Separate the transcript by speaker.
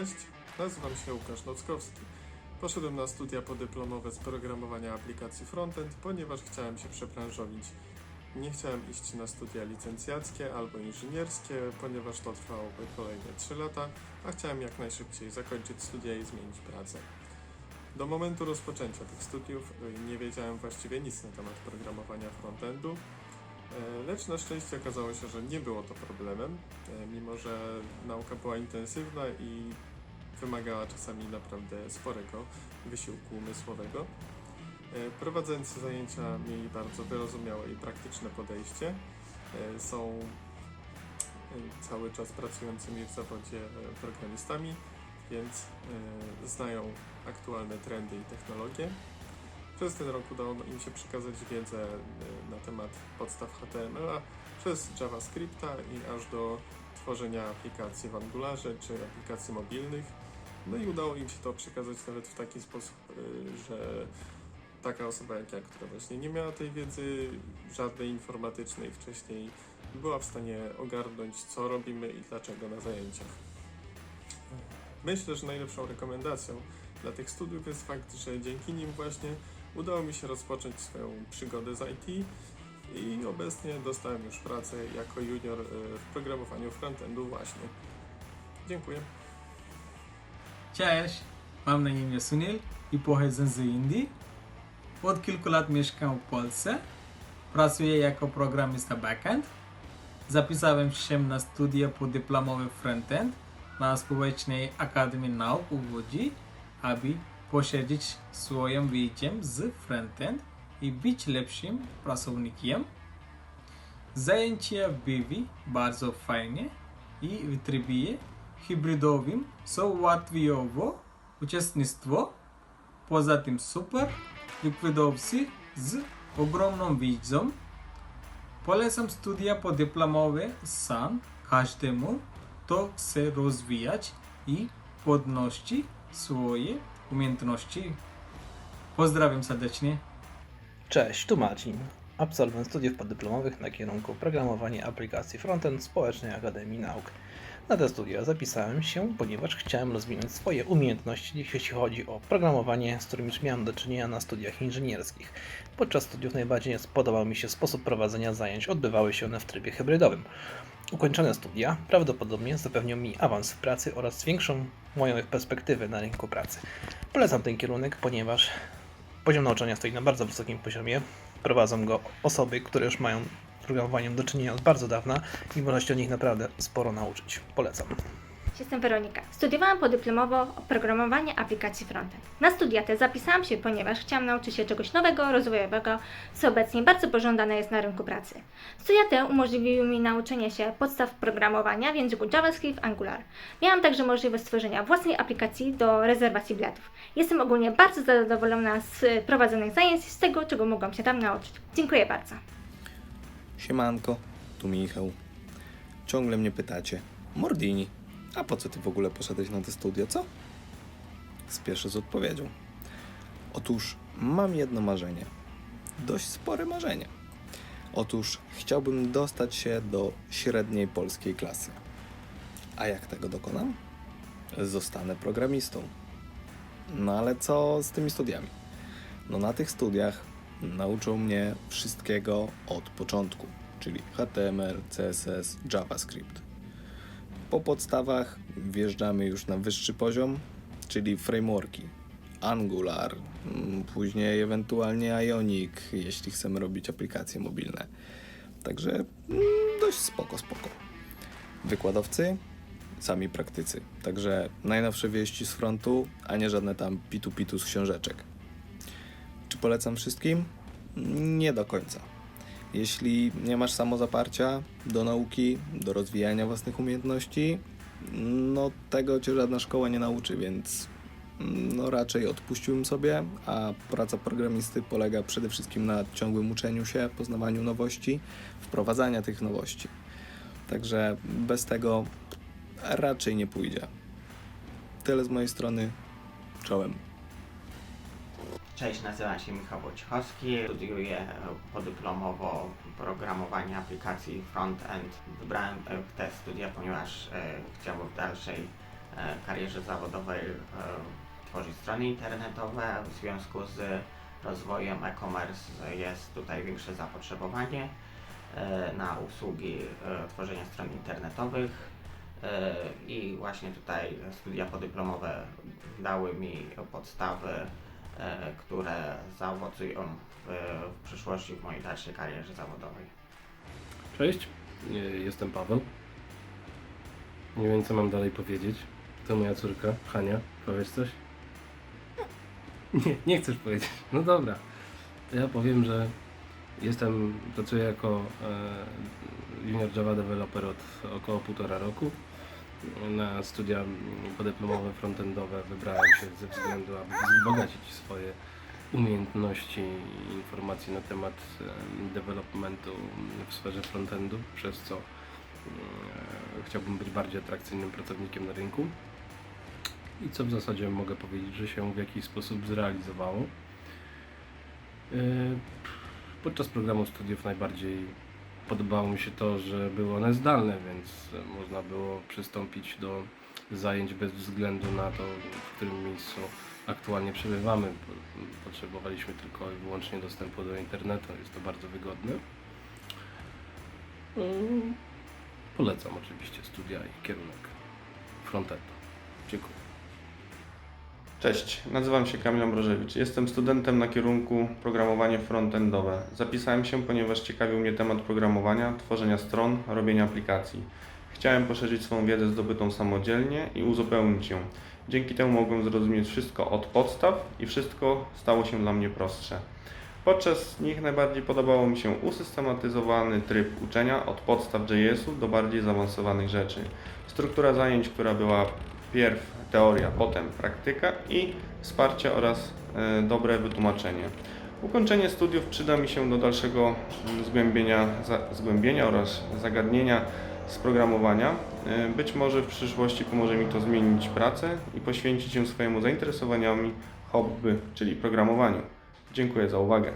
Speaker 1: Cześć, nazywam się Łukasz Nockowski. Poszedłem na studia podyplomowe z programowania aplikacji frontend, ponieważ chciałem się przebranżowić. Nie chciałem iść na studia licencjackie albo inżynierskie, ponieważ to trwałoby kolejne 3 lata, a chciałem jak najszybciej zakończyć studia i zmienić pracę. Do momentu rozpoczęcia tych studiów y, nie wiedziałem właściwie nic na temat programowania frontendu, e, lecz na szczęście okazało się, że nie było to problemem, e, mimo że nauka była intensywna i wymagała czasami naprawdę sporego wysiłku umysłowego. E, Prowadzący zajęcia mieli bardzo wyrozumiałe i praktyczne podejście. E, Są e, cały czas pracującymi w zawodzie programistami, więc znają aktualne trendy i technologie. Przez ten rok udało im się przekazać wiedzę na temat podstaw HTML-a przez JavaScripta i aż do tworzenia aplikacji w Angularze czy aplikacji mobilnych. No i udało im się to przekazać nawet w taki sposób, y, że taka osoba jak ja, która właśnie nie miała tej wiedzy żadnej informatycznej wcześniej, była w stanie ogarnąć, co robimy i dlaczego na zajęciach. Myślę, że najlepszą rekomendacją dla tych studiów jest fakt, że dzięki nim właśnie udało mi się rozpocząć swoją przygodę z IT i obecnie dostałem już pracę jako junior y, w programowaniu frontendu właśnie. Dziękuję.
Speaker 2: Cześć, mam na imię Sunil i pochodzę z Indii. Od kilku lat mieszkam w Polsce. Pracuję jako programista backend. Zapisałem się na studia podyplomowe frontend na Społecznej Akademii Nauk w Łodzi, aby poszerzyć swoją wiedzę z frontend i być lepszym pracownikiem. Zajęcia były bardzo fajne i w trybie hybrydowym są łatwiejsze uczestnictwo. Poza tym super wykładowcy z ogromną wiedzą. Polecam studia podyplomowe sam każdemu, kto chce rozwijać i podnosić swoje umiejętności. Pozdrawiam serdecznie.
Speaker 3: Cześć, tu Marcin, absolwent studiów podyplomowych na kierunku programowanie aplikacji frontend Społecznej Akademii Nauk. Na te studia zapisałem się, ponieważ chciałem rozwinąć swoje umiejętności, jeśli chodzi o programowanie, z którym już miałem do czynienia na studiach inżynierskich. Podczas studiów najbardziej spodobał mi się sposób prowadzenia zajęć, odbywały się one w trybie hybrydowym. Ukończone studia prawdopodobnie zapewnią mi awans w pracy oraz większą moją perspektywę na rynku pracy. Polecam ten kierunek, ponieważ Poziom nauczania stoi na bardzo wysokim poziomie. Prowadzą go osoby, które już mają z programowaniem do czynienia od bardzo dawna i można się o nich naprawdę sporo nauczyć. Polecam.
Speaker 4: Jestem Weronika. Studiowałam podyplomowo oprogramowanie aplikacji frontend. Na studia te zapisałam się, ponieważ chciałam nauczyć się czegoś nowego, rozwojowego, co obecnie bardzo pożądane jest na rynku pracy. Studia te umożliwiły mi nauczenie się podstaw programowania w języku JavaScript Angular. Miałam także możliwość stworzenia własnej aplikacji do rezerwacji biletów. Jestem ogólnie bardzo zadowolona z prowadzonych zajęć i z tego, czego mogłam się tam nauczyć. Dziękuję bardzo.
Speaker 5: Siemanko, tu Michał. Ciągle mnie pytacie, Mordini, a po co ty w ogóle poszedłeś na te studia, co? Spieszę z odpowiedzią. Otóż mam jedno marzenie. Dość spore marzenie. Otóż chciałbym dostać się do średniej polskiej klasy. A jak tego dokonam? Zostanę programistą. No ale co z tymi studiami? No na tych studiach nauczą mnie wszystkiego od początku, czyli HTML, CSS, JavaScript. Po podstawach wjeżdżamy już na wyższy poziom, czyli frameworki. Angular, mm, później ewentualnie Ionic, jeśli chcemy robić aplikacje mobilne. Także mm, dość spoko, spoko. Wykładowcy, sami praktycy. Także najnowsze wieści z frontu, a nie żadne tam pitu-pitu z książeczek. Czy polecam wszystkim? Nie do końca. Jeśli nie masz samozaparcia do nauki, do rozwijania własnych umiejętności, no tego cię żadna szkoła nie nauczy, więc no raczej odpuściłbym sobie, a praca programisty polega przede wszystkim na ciągłym uczeniu się, poznawaniu nowości, wprowadzania tych nowości. Także bez tego raczej nie pójdzie. Tyle z mojej strony. Czołem.
Speaker 6: Cześć, nazywam się Michał Wojciechowski, studiuję podyplomowo programowanie aplikacji front-end. Wybrałem te studia, ponieważ e, chciałbym w dalszej e, karierze zawodowej e, tworzyć strony internetowe. W związku z rozwojem e-commerce jest tutaj większe zapotrzebowanie e, na usługi e, tworzenia stron internetowych. E, I właśnie tutaj studia podyplomowe dały mi podstawy, które zaowocują w, w przyszłości w mojej dalszej karierze zawodowej.
Speaker 7: Cześć, e, jestem Paweł. Nie wiem, co mam dalej powiedzieć. To moja córka, Hania. Powiesz coś? Nie, nie chcesz powiedzieć. No dobra. Ja powiem, że jestem, pracuję jako e, junior Java developer od około półtora roku. Na studia podyplomowe frontendowe wybrałem się ze względu, aby wzbogacić swoje umiejętności i informacji na temat em, developmentu w sferze frontendu, przez co chciałbym być bardziej atrakcyjnym pracownikiem na rynku. I co w zasadzie mogę powiedzieć, że się w jakiś sposób zrealizowało. E, Podczas programu studiów najbardziej podobało mi się to, że były one zdalne, więc można było przystąpić do zajęć bez względu na to, w którym miejscu aktualnie przebywamy. Po- Potrzebowaliśmy tylko i wyłącznie dostępu do internetu. Jest to bardzo wygodne. Mm, Polecam oczywiście studia i kierunek frontendu. Dziękuję.
Speaker 8: Cześć, nazywam się Kamil Ambrożewicz. Jestem studentem na kierunku programowanie frontendowe. Zapisałem się, ponieważ ciekawił mnie temat programowania, tworzenia stron, robienia aplikacji. Chciałem poszerzyć swoją wiedzę zdobytą samodzielnie i uzupełnić ją. Dzięki temu mogłem zrozumieć wszystko od podstaw i wszystko stało się dla mnie prostsze. Podczas nich najbardziej podobało mi się usystematyzowany tryb uczenia od podstaw JS-u do bardziej zaawansowanych rzeczy. Struktura zajęć, która była pierw teoria, potem praktyka i wsparcie oraz e, dobre wytłumaczenie. Ukończenie studiów przyda mi się do dalszego mm, zgłębienia, zgłębienia oraz zagadnienia z programowania. E, Być może w przyszłości pomoże mi to zmienić pracę i poświęcić się swojemu zainteresowaniami hobby, czyli programowaniu. Dziękuję za uwagę.